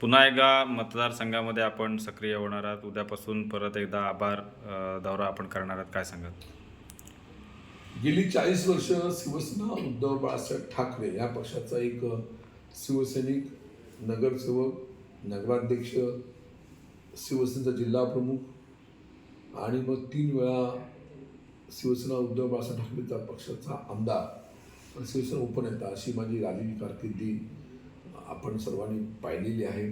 पुन्हा एकदा मतदारसंघामध्ये आपण सक्रिय होणार आहात. उद्यापासून परत एकदा आभार दौरा आपण करणार आहात. काय सांगत गेली चाळीस वर्ष शिवसेना उद्धव बाळासाहेब ठाकरे या पक्षाचा एक शिवसैनिक नगरसेवक नगराध्यक्ष शिवसेनेचा जिल्हा प्रमुख आणि मग तीन वेळा शिवसेना उद्धव बाळासाहेब ठाकरेचा पक्षाचा आमदार शिवसेना उपनेता अशी माझी राजकीय कारकिर्दी आपण सर्वांनी पाहिलेली आहे.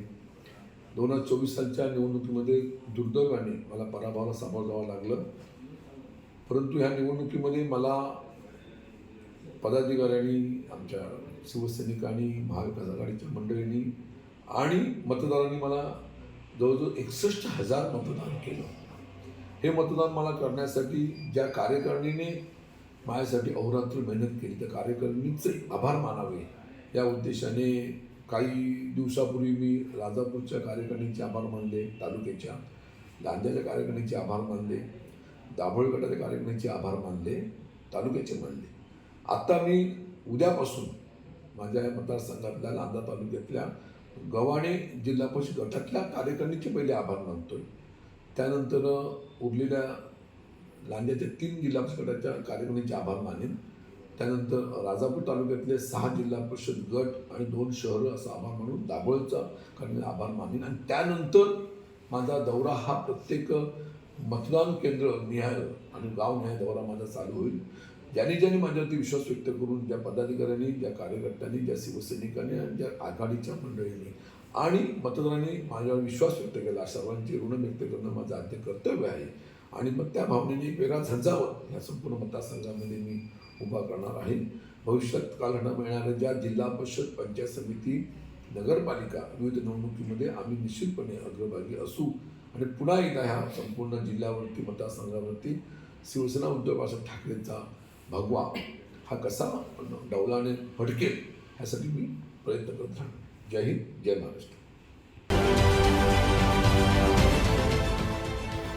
दोन हजार चोवीस सालच्या निवडणुकीमध्ये दुर्दैवाने मला पराभवाला सामोरं जावं लागलं. परंतु ह्या निवडणुकीमध्ये मला पदाधिकाऱ्यांनी आमच्या शिवसैनिकांनी महाविकास आघाडीच्या मंडळींनी आणि मतदारांनी मला जवळजवळ एकसष्ट हजार मतदान केलं. हे मतदान मला करण्यासाठी ज्या कार्यकारिणीने माझ्यासाठी अहोरात्र मेहनत केली त्या कार्यकारिणीचे आभार मानावे या उद्देशाने काही दिवसापूर्वी मी राजापूरच्या कार्यकारिणीचे आभार मानले तालुक्याच्या लांजाच्या कार्यकारिणीचे आभार मानले दाभोळ गटाच्या कार्यकारिणीचे आभार मानले तालुक्याचे मानले. आत्ता मी उद्यापासून माझ्या या मतदारसंघातल्या लांजा तालुक्यातल्या गव्हाणे जिल्हा परिषद गटातल्या कार्यकारिणीचे पहिले आभार मानतोय. त्यानंतर उरलेल्या लांजाच्या तीन जिल्हा परिषद गटाच्या कार्यकारिणीचे आभार मानेन. त्यानंतर राजापूर तालुक्यातले सहा जिल्हा परिषद गट आणि दोन शहरं असा आभार मानून दाभोळचा कारण आभार मानेन आणि त्यानंतर माझा दौरा हा प्रत्येक मतदान केंद्र निहाय आणि गाव निहाय दौरा माझा चालू होईल. ज्यांनी ज्यांनी माझ्यावरती विश्वास व्यक्त करून ज्या पदाधिकाऱ्यांनी ज्या कार्यकर्त्यांनी ज्या शिवसैनिकांनी आणि ज्या आघाडीच्या मंडळींनी आणि मतदारांनी माझ्यावर विश्वास व्यक्त केला. सर्वांची ऋण व्यक्त करणं माझं आद्य कर्तव्य आहे. आणि मग त्या भावनेने एक वेगळा झंझावत ह्या संपूर्ण मतदारसंघामध्ये मी उभा करणार आहे. भविष्यात कालघडा मिळणाऱ्या ज्या जिल्हा परिषद पंचायत समिती नगरपालिका विविध निवडणुकीमध्ये आम्ही निश्चितपणे अग्रभागी असू. आणि पुन्हा एकदा ह्या संपूर्ण जिल्ह्यावरती मतदारसंघावरती शिवसेना उद्धव बाळासाहेब ठाकरेंचा भगवा हा कसा डौलाने फडकेल ह्यासाठी मी प्रयत्न करत राहणार. जय हिंद जय महाराष्ट्र.